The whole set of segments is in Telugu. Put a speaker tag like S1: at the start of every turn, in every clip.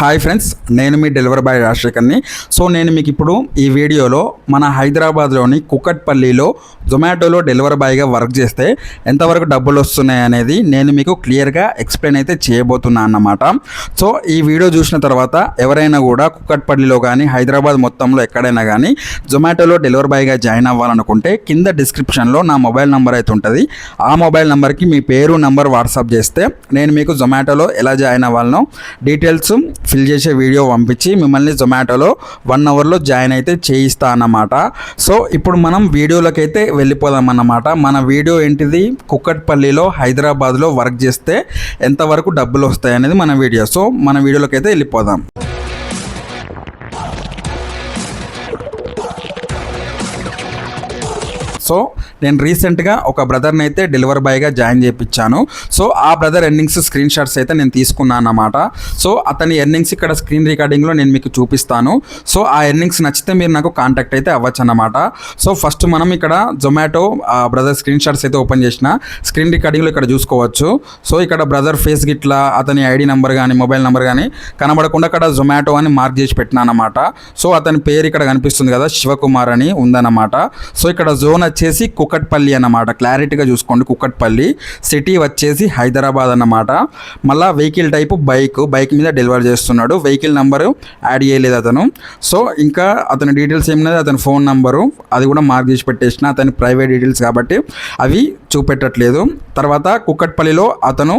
S1: హాయ్ ఫ్రెండ్స్ నేను మీ డెలివరీ బాయ్ రాజశేఖర్ని. సో నేను మీకు ఇప్పుడు ఈ వీడియోలో మన హైదరాబాద్లోని కుక్కట్పల్లిలో జొమాటోలో డెలివరీ బాయ్గా వర్క్ చేస్తే ఎంతవరకు డబ్బులు వస్తున్నాయి అనేది నేను మీకు క్లియర్గా ఎక్స్ప్లెయిన్ అయితే చేయబోతున్నాను అన్నమాట. సో ఈ వీడియో చూసిన తర్వాత ఎవరైనా కూడా కుక్కట్పల్లిలో కానీ హైదరాబాద్ మొత్తంలో ఎక్కడైనా కానీ జొమాటోలో డెలివరీ బాయ్గా జాయిన్ అవ్వాలనుకుంటే కింద డిస్క్రిప్షన్లో నా మొబైల్ నెంబర్ అయితే ఉంటుంది. ఆ మొబైల్ నెంబర్కి మీ పేరు నంబర్ వాట్సాప్ చేస్తే నేను మీకు జొమాటోలో ఎలా జాయిన్ అవ్వాలనో డీటెయిల్స్ ఫిల్ చేసే వీడియో పంపించి మిమ్మల్ని జొమాటోలో వన్ అవర్లో జాయిన్ అయితే చేయిస్తా అన్నమాట సో ఇప్పుడు మనం వీడియోలోకి అయితే వెళ్ళిపోదాం అన్నమాట మన వీడియో ఏంటిది? కుక్కట్పల్లిలో హైదరాబాద్లో వర్క్ చేస్తే ఎంతవరకు డబ్బులు వస్తాయి అనేది మన వీడియో సో మన వీడియోలోకి అయితే వెళ్ళిపోదాం. సో నేను రీసెంట్గా ఒక బ్రదర్ని అయితే డెలివరీ బాయ్గా జాయిన్ చేయించాను సో ఆ బ్రదర్ ఎర్నింగ్స్ స్క్రీన్ షాట్స్ అయితే నేను తీసుకున్నాను అన్నమాట సో అతని ఎర్నింగ్స్ ఇక్కడ స్క్రీన్ రికార్డింగ్లో నేను మీకు చూపిస్తాను. సో ఆ ఎర్నింగ్స్ నచ్చితే మీరు నాకు కాంటాక్ట్ అయితే అవ్వచ్చు అన్నమాట సో ఫస్ట్ మనం ఇక్కడ జొమాటో బ్రదర్ స్క్రీన్ షాట్స్ అయితే ఓపెన్ చేసిన స్క్రీన్ రికార్డింగ్లో ఇక్కడ చూసుకోవచ్చు. సో ఇక్కడ బ్రదర్ ఫేస్ గిట్లా అతని ఐడి నెంబర్ కానీ మొబైల్ నెంబర్ కానీ కనబడకుండా అక్కడ జొమాటో అని మార్క్ చేసి పెట్టినా అనమాట సో అతని పేరు ఇక్కడ కనిపిస్తుంది కదా శివకుమార్ అని ఉందన్నమాట. సో ఇక్కడ జోన్ వచ్చేసి కుకట్పల్లి అన్నమాట. క్లారిటీగా చూసుకోండి కుకట్పల్లి సిటీ వచ్చేసి హైదరాబాద్ అన్నమాట. మళ్ళీ వెహికల్ టైపు బైక్ బైక్ మీద డెలివరీ చేస్తున్నాడు. వెహికల్ నెంబరు యాడ్ చేయలేదు అతను. సో ఇంకా అతని డీటెయిల్స్ ఏమున్నది అతని ఫోన్ నెంబరు. అది కూడా మార్క్ చేసి పెట్టేసిన అతని ప్రైవేట్ డీటెయిల్స్ కాబట్టి అవి చూపెట్టట్లేదు. తర్వాత కుక్కట్పల్లిలో అతను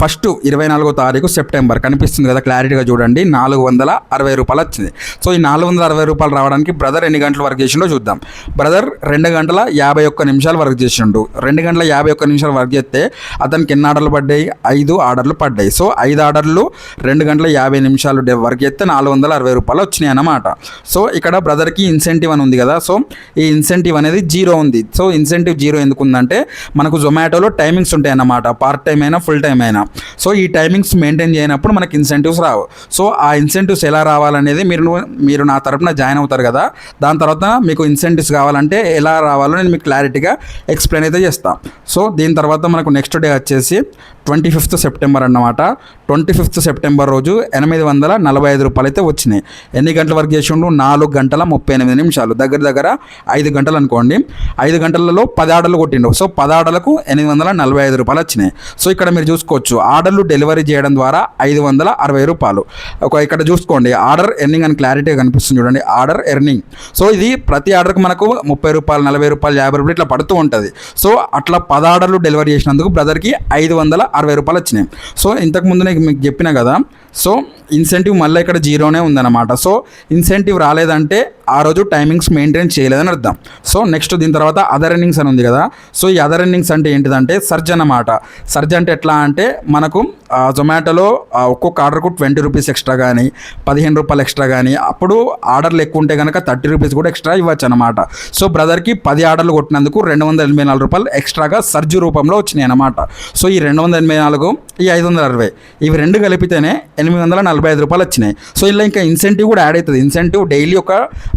S1: ఫస్ట్ ఇరవై నాలుగో తారీఖు సెప్టెంబర్. కనిపిస్తుంది కదా క్లారిటీగా చూడండి. నాలుగు వందల అరవై రూపాయలు వచ్చింది. సో ఈ నాలుగు వందల అరవై రూపాయలు రావడానికి బ్రదర్ ఎన్ని గంటలు వరకు చేసిండో చూద్దాం. బ్రదర్ రెండు గంటల యాభై ఒక్క నిమిషాలు వర్క్ చేసిండు. రెండు గంటల యాభై ఒక్క నిమిషాలు వర్క్ చేస్తే అతనికి ఎన్ని ఆర్డర్లు పడ్డాయి? ఐదు ఆర్డర్లు పడ్డాయి. సో ఐదు ఆర్డర్లు రెండు గంటల యాభై నిమిషాలు వర్క్ చేస్తే నాలుగు వందల అరవై రూపాయలు వచ్చినాయి అన్నమాట. సో ఇక్కడ బ్రదర్కి ఇన్సెంటివ్ అని ఉంది కదా సో ఈ ఇన్సెంటివ్ అనేది జీరో ఉంది. సో ఇన్సెంటివ్ జీరో ఎందుకు ఉందంటే మనకు జొమాటోలో టైమింగ్స్ ఉంటాయి అన్నమాట. పార్ట్ టైం అయినా ఫుల్ టైం అయినా. సో ఈ టైమింగ్స్ మెయింటైన్ చేయనప్పుడు మనకి ఇన్సెంటివ్స్ రావు. సో ఆ ఇన్సెంటివ్స్ ఎలా రావాలనేది మీరు మీరు నా తరపున జాయిన్ అవుతారు కదా దాని తర్వాత మీకు ఇన్సెంటివ్స్ కావాలంటే ఎలా రావాలో నేను మీకు క్లారిటీగా ఎక్స్ప్లెయిన్ అయితే చేస్తాను సో దీని తర్వాత మనకు నెక్స్ట్ డే వచ్చేసి ట్వంటీ ఫిఫ్త్ సెప్టెంబర్ అన్నమాట. ట్వంటీ ఫిఫ్త్ సెప్టెంబర్ రోజు ఎనిమిది వందల నలభై ఐదు రూపాయలు అయితే వచ్చినాయి. ఎన్ని గంటల వర్క్ చేసిండు నాలుగు గంటల ముప్పై ఎనిమిది నిమిషాలు. దగ్గర దగ్గర ఐదు గంటలు అనుకోండి. ఐదు గంటలలో పది ఆర్డర్లు కొట్టిండు సో పది ఆర్డర్లకు ఎనిమిది వందల నలభై ఐదు రూపాయలు వచ్చినాయి. సో ఇక్కడ మీరు చూసుకోవచ్చు. ఆర్డర్లు డెలివరీ చేయడం ద్వారా ఐదు వందల అరవై రూపాయలు. ఒక ఇక్కడ చూసుకోండి. ఆర్డర్ ఎర్నింగ్ అని క్లారిటీగా కనిపిస్తుంది చూడండి. Order earning. సో ఇది ప్రతి ఆర్డర్కి మనకు ముప్పై రూపాయలు నలభై రూపాయలు యాభై రూపాయలు ఇట్లా పడుతూ ఉంటుంది. సో అట్లా పద ఆర్డర్లు డెలివరీ చేసినందుకు బ్రదర్కి ఐదు వందల అరవై రూపాయలు వచ్చినాయి. సో ఇంతకుముందు నేను మీకు చెప్పిన కదా సో ఇన్సెంటివ్ మళ్ళీ ఇక్కడ జీరోనే ఉందన్నమాట. సో ఇన్సెంటివ్ రాలేదంటే ఆ రోజు టైమింగ్స్ మెయింటైన్ చేయలేదని అర్థం. సో నెక్స్ట్ దీని తర్వాత అదర్ ఎర్నింగ్స్ అని ఉంది కదా. సో ఈ అదర్ ఎర్నింగ్స్ అంటే ఏంటిదంటే సర్జ్ అన్నమాట. సర్జ్ అంటే ఎట్లా అంటే మనకు జొమాటోలో ఒక్కొక్క ఆర్డర్కు ట్వంటీ రూపీస్ ఎక్స్ట్రా కానీ పదిహేను రూపాయలు ఎక్స్ట్రా కానీ అప్పుడు ఆర్డర్లు ఎక్కువ ఉంటే కనుక థర్టీ రూపీస్ కూడా ఎక్స్ట్రా ఇవ్వచ్చు అనమాట సో బ్రదర్కి పది ఆర్డర్లు కొట్టినందుకు రెండు వందల ఎనభై నాలుగు రూపాయలు ఎక్స్ట్రాగా సర్జ్ రూపంలో వచ్చినాయి అనమాట సో ఈ రెండు వందల ఎనభై నాలుగు ఈ ఐదు వందల అరవై. ఇవి రెండు కలిపితేనే ఎనిమిది వందల నలభై ఐదు రూపాయలు వచ్చినాయి సో ఇలా ఇంకా ఇన్సెంటివ్ కూడా యాడ్ అవుతుంది ఇన్సెంటివ్ డైలీ ఒక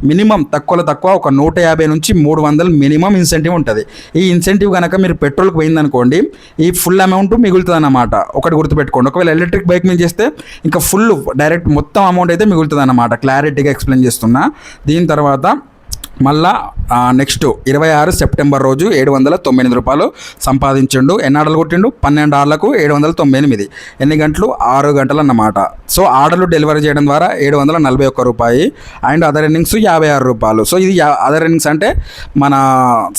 S1: మినిమం తక్కువలో తక్కువ ఒక నూట యాభై నుంచి మూడు వందలు మినిమం ఇన్సెంటివ్ ఉంటుంది. ఈ ఇన్సెంటివ్ కనుక మీరు పెట్రోల్కి పోయిందనుకోండి ఈ ఫుల్ అమౌంట్ మిగులుతుంది అన్నమాట ఒకటి గుర్తుపెట్టుకోండి. ఒకవేళ ఎలక్ట్రిక్ బైక్ మీద చేస్తే ఇంకా ఫుల్ డైరెక్ట్ మొత్తం అమౌంట్ అయితే మిగులుతుంది అన్నమాట క్లారిటీగా ఎక్స్ప్లెయిన్ చేస్తున్నా. దీని తర్వాత మళ్ళా నెక్స్ట్ ఇరవై ఆరు సెప్టెంబర్ రోజు ఏడు వందల తొమ్మిది రూపాయలు సంపాదించిండు. ఎన్ని ఆర్డర్లు కొట్టిండు? పన్నెండు ఆర్డర్లకు ఏడు వందల తొంభై ఎనిమిది ఎన్ని గంటలు? ఆరు గంటలు అన్నమాట సో ఆర్డర్లు డెలివరీ చేయడం ద్వారా ఏడు వందల నలభై ఒక్క రూపాయి అండ్ అదర్ ఎర్నింగ్స్ యాభై ఆరు రూపాయలు. సో ఇది అదర్ ఎర్నింగ్స్ అంటే మన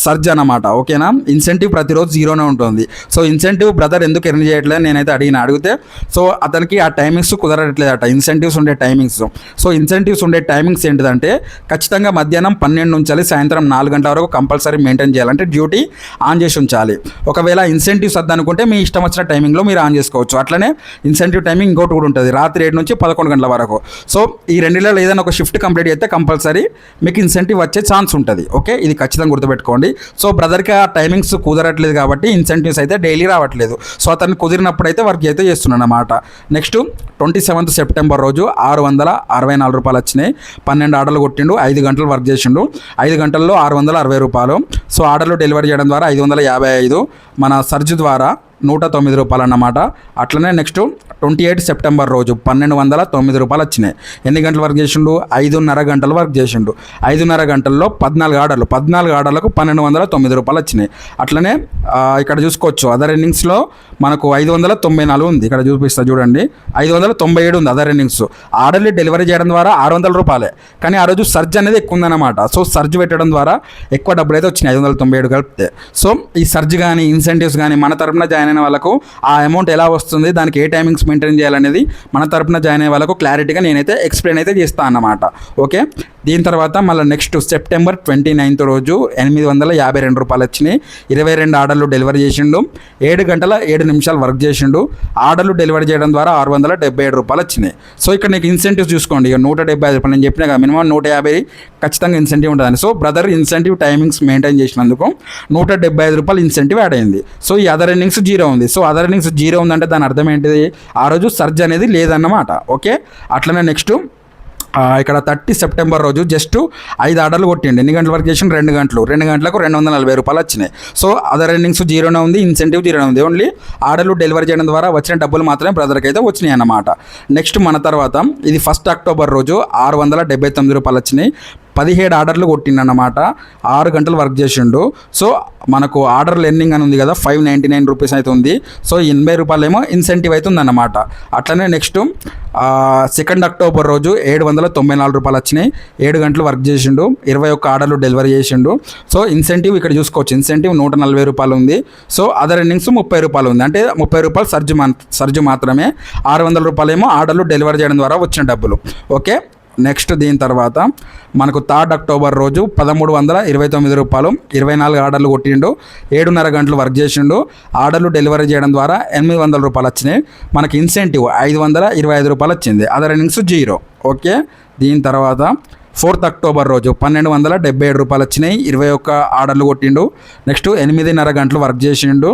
S1: సర్జ్ అన్నమాట. ఓకేనా? ఇన్సెంటివ్ ప్రతిరోజు జీరోనే ఉంటుంది. సో ఇన్సెంటివ్ బ్రదర్ ఎందుకు ఎర్న్ చేయట్లేదు నేనైతే అడిగిన అడిగితే సో అతనికి ఆ టైమింగ్స్ కుదరట్లేదట ఇన్సెంటివ్స్ ఉండే టైమింగ్స్. సో ఇన్సెంటివ్స్ ఉండే టైమింగ్స్ ఏంటిదంటే ఖచ్చితంగా మధ్యాహ్నం పన్నెండు నుంచి సాయంత్రం నాలుగు గంటల వరకు కంపల్సరీ మెయింటైన్ చేయాలంటే డ్యూటీ ఆన్ చేసి ఉంచాలి. ఒకవేళ ఇన్సెంటివ్స్ వద్దనుకుంటే మీ ఇష్టం వచ్చిన టైమింగ్లో మీరు ఆన్ చేసుకోవచ్చు. అట్లనే ఇన్సెంటివ్ టైమింగ్ ఇంకోటి కూడా ఉంటుంది రాత్రి ఏడు నుంచి పదకొండు గంటల వరకు. సో ఈ రెండిలలో ఏదైనా ఒక షిఫ్ట్ కంప్లీట్ చేస్తే కంపల్సరీ మీకు ఇన్సెంటివ్ వచ్చే ఛాన్స్ ఉంటుంది. ఓకే? ఇది ఖచ్చితంగా గుర్తుపెట్టుకోండి. సో బ్రదర్కి ఆ టైమింగ్స్ కుదరట్లేదు కాబట్టి ఇన్సెంటివ్స్ అయితే డైలీ రావట్లేదు. సో అతను కుదిరినప్పుడు అయితే వర్క్ అయితే చేస్తున్నాను అన్నమాట. నెక్స్ట్ ట్వంటీ సెవెంత్ సెప్టెంబర్ రోజు ఆరు వందల అరవై నాలుగు రూపాయలు వచ్చినాయి. పన్నెండు ఆర్డర్లు కొట్టిండు ఐదు గంటలు వర్క్ చేసిండు. ఐదు గంటల్లో ఆరు వందల అరవై రూపాయలు. సో ఆర్డర్లు డెలివరీ చేయడం ద్వారా ఐదు వందల యాభై ఐదు మన సర్జ్ ద్వారా నూట తొమ్మిది రూపాయలు అన్నమాట. అట్లనే నెక్స్ట్ ట్వంటీ ఎయిట్ సెప్టెంబర్ రోజు పన్నెండు వందల తొమ్మిది రూపాయలు వచ్చినాయి. ఎన్ని గంటలు వర్క్ చేసిండు? ఐదున్నర గంటలు వర్క్ చేసిండు. ఐదున్నర గంటల్లో పద్నాలుగు ఆర్డర్లు. పద్నాలుగు ఆర్డర్లకు పన్నెండు వందల తొమ్మిది రూపాయలు వచ్చినాయి. అట్లనే ఇక్కడ చూసుకోవచ్చు. అదర్ ఇన్నింగ్స్లో మనకు ఐదు వందల తొంభై నాలుగు ఉంది. ఇక్కడ చూపిస్తా చూడండి. ఐదు వందల తొంభై ఏడు ఉంది అదర్ ఇన్నింగ్స్ ఆర్డర్లు డెలివరీ చేయడం ద్వారా ఆరు వందల రూపాయలే. కానీ ఆ రోజు సర్జ్ అనేది ఎక్కువ ఉందన్నమాట. సో సర్జ్ పెట్టడం ద్వారా ఎక్కువ డబ్బులు అయితే వచ్చినాయి. ఐదు వందల తొంభై ఏడు కలిపితే. సో ఈ సర్జ్ కానీ ఇన్సెంటివ్స్ కానీ మన తరపున జాయిన్ అయిన వాళ్ళకు ఆ అమౌంట్ ఎలా వస్తుంది దానికి ఏ టైమింగ్స్ మెయింటైన్ చేయాలనేది మన తరపున జాయిన్ అయ్యే వాళ్ళకు క్లారిటీగా నేనైతే ఎక్స్ప్లెయిన్ అయితే చేస్తాను అన్నమాట. ఓకే దీని తర్వాత మళ్ళీ నెక్స్ట్ సెప్టెంబర్ ట్వంటీ నైన్త్ రోజు ఎనిమిది వందల యాభై రెండు రూపాయలు వచ్చినాయి. ఇరవై రెండు ఆర్డర్లు డెలివరీ చేసిండు. ఏడు గంటల ఏడు నిమిషాలు వర్క్ చేసిండు. ఆర్డర్లు డెలివరీ చేయడం ద్వారా ఆరు వందల డెబ్బై ఏడు రూపాయలు వచ్చినాయి. సో ఇక్కడ నీకు ఇన్సెంటివ్స్ చూసుకోండి. ఇక నూట డెబ్బై ఐదు రూపాయలు నేను చెప్పినా కదా మినిమం నూట యాభై ఖచ్చితంగా ఇన్సెంటివ్ ఉంటుందని. So brother incentive timings maintain చేసినందుకు నూట డెబ్బై ఐదు రూపాయలు ఇన్సెంటివ్ యాడ్ అయింది. సో ఈ అదర్ ఎర్నింగ్స్ జీరో ఉంది. సో అదర్ ఎర్నింగ్స్ జీరో ఉందంటే దాని అర్థం ఏంటిది? ఆ రోజు సర్జ్ అనేది లేదన్నమాట. ఓకే? అట్లనే నెక్స్ట్ ఇక్కడ థర్టీ సెప్టెంబర్ రోజు జస్ట్ ఐదు ఆర్డర్లు కొట్టిండి. ఎన్ని గంటల వరకు చేసిన రెండు గంటలు. రెండు గంటలకు రెండు వందల నలభై రూపాయలు వచ్చినాయి. సో అదర్ ఎర్నింగ్స్ జీరోనే ఉంది ఇన్సెంటివ్ జీరోనే ఉంది. ఓన్లీ ఆర్డర్లు డెలివరీ చేయడం ద్వారా వచ్చిన డబ్బులు మాత్రమే బ్రదర్కి అయితే వచ్చినాయి అన్నమాట. నెక్స్ట్ మన తర్వాత ఇది ఫస్ట్ అక్టోబర్ రోజు ఆరు వందల డెబ్బై తొమ్మిది రూపాయలు వచ్చినాయి. పదిహేడు ఆర్డర్లు కొట్టిండన్నమాట. ఆరు గంటలు వర్క్ చేసిండు. సో మనకు ఆర్డర్ లెర్నింగ్ అని ఉంది కదా ఫైవ్ నైంటీ నైన్ రూపీస్ అయితే ఉంది. సో ఎనభై రూపాయలు ఏమో ఇన్సెంటివ్ అయితే ఉందన్నమాట. అట్లనే నెక్స్ట్ సెకండ్ అక్టోబర్ రోజు ఏడు వందల తొంభై నాలుగు రూపాయలు వచ్చినాయి. ఏడు గంటలు వర్క్ చేసిండు. ఇరవై ఒక్క ఆర్డర్లు డెలివరీ చేసిండు. సో ఇన్సెంటివ్ ఇక్కడ చూసుకోవచ్చు. ఇన్సెంటివ్ నూట నలభై రూపాయలు ఉంది. సో అదర్ ఎర్నింగ్స్ ముప్పై రూపాయలు ఉంది. అంటే ముప్పై రూపాయలు సర్జ్ మా సర్జ్ మాత్రమే. ఆరు వందల రూపాయలు ఏమో ఆర్డర్లు డెలివరీ చేయడం ద్వారా వచ్చిన డబ్బులు. ఓకే? నెక్స్ట్ దీని తర్వాత మనకు థర్డ్ అక్టోబర్ రోజు పదమూడు వందల ఇరవై తొమ్మిది రూపాయలు ఇరవై నాలుగు ఆర్డర్లు కొట్టిండు ఏడున్నర గంటలు వర్క్ చేసిండు. ఆర్డర్లు డెలివరీ చేయడం ద్వారా ఎనిమిది వందల రూపాయలు వచ్చినాయి. మనకి ఇన్సెంటివ్ ఐదు వందల ఇరవై ఐదు రూపాయలు వచ్చింది. Other innings zero. ఓకే? దీని తర్వాత ఫోర్త్ అక్టోబర్ రోజు పన్నెండు వందల డెబ్బై ఏడు రూపాయలు వచ్చినాయి. ఇరవై ఒక్క ఆర్డర్లు కొట్టిండు. నెక్స్ట్ ఎనిమిదిన్నర గంటలు వర్క్ చేసిండు.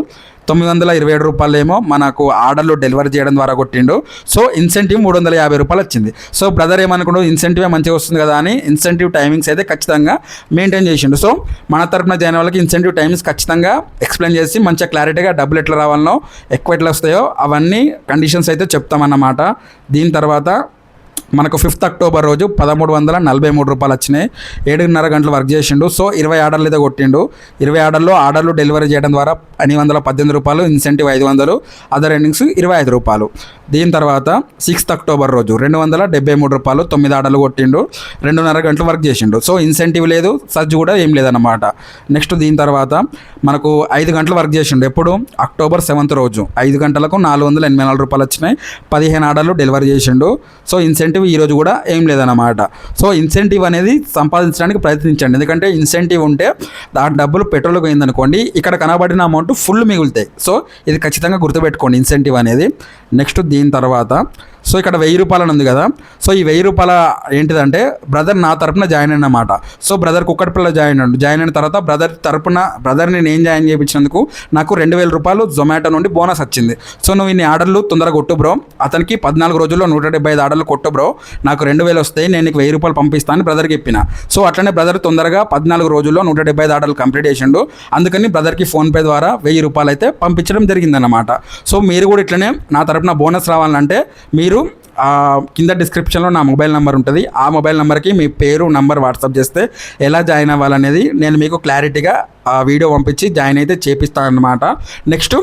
S1: తొమ్మిది వందల ఇరవై ఏడు రూపాయలు ఏమో మనకు ఆర్డర్లు డెలివరీ చేయడం ద్వారా కొట్టిండు. సో ఇన్సెంటివ్ మూడు వందల యాభై రూపాయలు వచ్చింది. సో బ్రదర్ ఏమనుకుంటు ఇన్సెంటివే మంచిగా వస్తుంది కదా అని ఇన్సెంటివ్ టైమింగ్స్ అయితే ఖచ్చితంగా మెయింటైన్ చేసిండు. సో మన తరపున జాయిన్ వాళ్ళకి ఇన్సెంటివ్ టైమింగ్స్ ఖచ్చితంగా ఎక్స్ప్లెయిన్ చేసి మంచిగా క్లారిటీగా డబ్బులు ఎట్లా రావాలనో ఎక్కువ ఎట్లా వస్తాయో అవన్నీ కండిషన్స్ అయితే చెప్తామన్నమాట. దీని తర్వాత మనకు ఫిఫ్త్ అక్టోబర్ రోజు పదమూడు వందల నలభై మూడు రూపాయలు వచ్చినాయి. ఏడున్నర గంటలు వర్క్ చేసిండు. సో ఇరవై ఆర్డర్లు అయితే కొట్టిండు. ఇరవై ఆర్డర్లో ఆర్డర్లు డెలివరీ చేయడం ద్వారా ఎనిమిది వందల పద్దెనిమిది రూపాయలు ఇన్సెంటివ్ ఐదు వందలు అదర్ ఎర్నింగ్స్ ఇరవై ఐదు రూపాయలు. దీని తర్వాత సిక్స్త్ అక్టోబర్ రోజు రెండు వందల డెబ్బై మూడు రూపాయలు తొమ్మిది ఆటలు కొట్టిండు. రెండున్నర గంటలు వర్క్ చేసిండు. సో ఇన్సెంటివ్ లేదు సర్జ్ కూడా ఏం లేదన్నమాట. నెక్స్ట్ దీని తర్వాత మనకు ఐదు గంటలు వర్క్ చేసిండు. ఎప్పుడు? అక్టోబర్ సెవెంత్ రోజు. ఐదు గంటలకు నాలుగు వందల ఎనభై నాలుగు రూపాయలు వచ్చినాయి. పదిహేను ఆటలు డెలివరీ చేసిండు. సో ఇన్సెంటివ్ ఈ రోజు కూడా ఏం లేదన్నమాట. సో ఇన్సెంటివ్ అనేది సంపాదించడానికి ప్రయత్నించండి. ఎందుకంటే ఇన్సెంటివ్ ఉంటే దాని డబ్బులు పెట్రోల్కి పోయిందనుకోండి ఇక్కడ కనబడిన అమౌంట్ ఫుల్ మిగులుతాయి. సో ఇది ఖచ్చితంగా గుర్తుపెట్టుకోండి ఇన్సెంటివ్ అనేది. నెక్స్ట్ దీని తర్వాత సో ఇక్కడ వెయ్యి రూపాయలు అని ఉంది కదా. సో ఈ వెయ్యి రూపాయల ఏంటిదంటే బ్రదర్ నా తరపున జాయిన్ అయినమాట. సో బ్రదర్ కుక్కటిపల్లి జాయిన్ అయ్యాడు జాయిన్ అయిన తర్వాత బ్రదర్ తరపున బ్రదర్ని నేను జాయిన్ చేయించినందుకు నాకు రెండు వేల రూపాయలు జొమాటో నుండి బోనస్ వచ్చింది. సో నువ్వు ఇన్ని ఆర్డర్లు తొందరగా కొట్టు బ్రో అతనికి పద్నాలుగు రోజుల్లో నూట డెబ్బై ఐదు ఆర్డర్లు కొట్టు బ్రో నాకు రెండు వేలు వస్తాయి నేను నీకు వెయ్యి రూపాయలు పంపిస్తాను బ్రదర్కి చెప్పిన. సో అట్లనే బ్రదర్ తొందరగా పద్నాలుగు రోజుల్లో నూట డెబ్బై ఐదు ఆర్డర్లు కంప్లీట్ చేసిండు. అందుకని బ్రదర్కి ఫోన్పే ద్వారా వెయ్యి రూపాయలు అయితే పంపించడం జరిగిందన్నమాట. సో మీరు కూడా ఇట్లనే నా తరపున బోనస్ రావాలంటే మీరు మీరు కింద డిస్క్రిప్షన్లో నా మొబైల్ నెంబర్ ఉంటుంది. ఆ మొబైల్ నెంబర్కి మీ పేరు నంబర్ వాట్సాప్ చేస్తే ఎలా జాయిన్ అవ్వాలనేది నేను మీకు క్లారిటీగా వీడియో పంపించి జాయిన్ అయితే చేపిస్తారనమాట నెక్స్ట్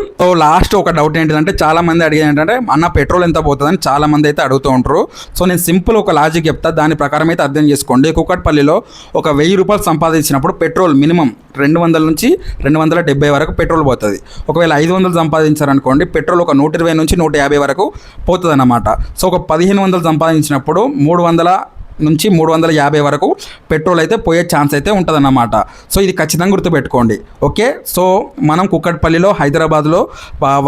S1: లాస్ట్ ఒక డౌట్ ఏంటిదంటే చాలా మంది అడిగేది ఏంటంటే అన్న పెట్రోల్ ఎంత పోతుందని చాలా మంది అయితే అడుగుతూ ఉంటారు. సో నేను సింపుల్ ఒక లాజిక్ చెప్తా దాని ప్రకారం అయితే అర్థం చేసుకోండి. కుక్కట్పల్లిలో ఒక వెయ్యి రూపాయలు సంపాదించినప్పుడు పెట్రోల్ మినిమం రెండు వందల నుంచి రెండు వందల డెబ్బై వరకు పెట్రోల్ పోతుంది. ఒకవేళ ఐదు వందలు సంపాదించారనుకోండి పెట్రోల్ ఒక నూట ఇరవై నుంచి నూట యాభై వరకు పోతుంది అన్నమాట సో ఒక పదిహేను వందలు సంపాదించినప్పుడు మూడు వందల నుంచి మూడు వందల యాభై వరకు పెట్రోల్ అయితే పోయే ఛాన్స్ అయితే ఉంటుందన్నమాట. సో ఇది ఖచ్చితంగా గుర్తుపెట్టుకోండి. ఓకే? సో మనం కుక్కట్పల్లిలో హైదరాబాద్లో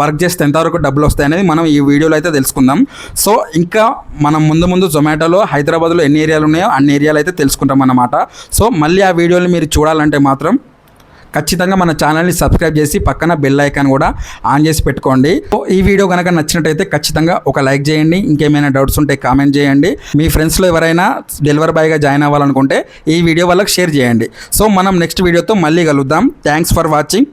S1: వర్క్ చేస్తే ఎంతవరకు డబ్బులు వస్తాయి అనేది మనం ఈ వీడియోలో అయితే తెలుసుకుందాం. సో ఇంకా మనం ముందు ముందు జొమాటోలో హైదరాబాద్లో ఎన్ని ఏరియాలు ఉన్నాయో అన్ని ఏరియాలు అయితే తెలుసుకుంటాం అన్నమాట సో మళ్ళీ ఆ వీడియోని మీరు చూడాలంటే మాత్రం ఖచ్చితంగా మన ఛానల్ని సబ్స్క్రైబ్ చేసి పక్కన బెల్ ఐకాన్ కూడా ఆన్ చేసి పెట్టుకోండి. సో ఈ వీడియో కనుక నచ్చినట్టయితే ఖచ్చితంగా ఒక లైక్ చేయండి. ఇంకేమైనా డౌట్స్ ఉంటే కామెంట్ చేయండి. మీ ఫ్రెండ్స్లో ఎవరైనా డెలివరీ బాయ్గా జాయిన్ అవ్వాలనుకుంటే ఈ వీడియో వాళ్ళకి షేర్ చేయండి. సో మనం నెక్స్ట్ వీడియోతో మళ్ళీ కలుద్దాం. Thanks for watching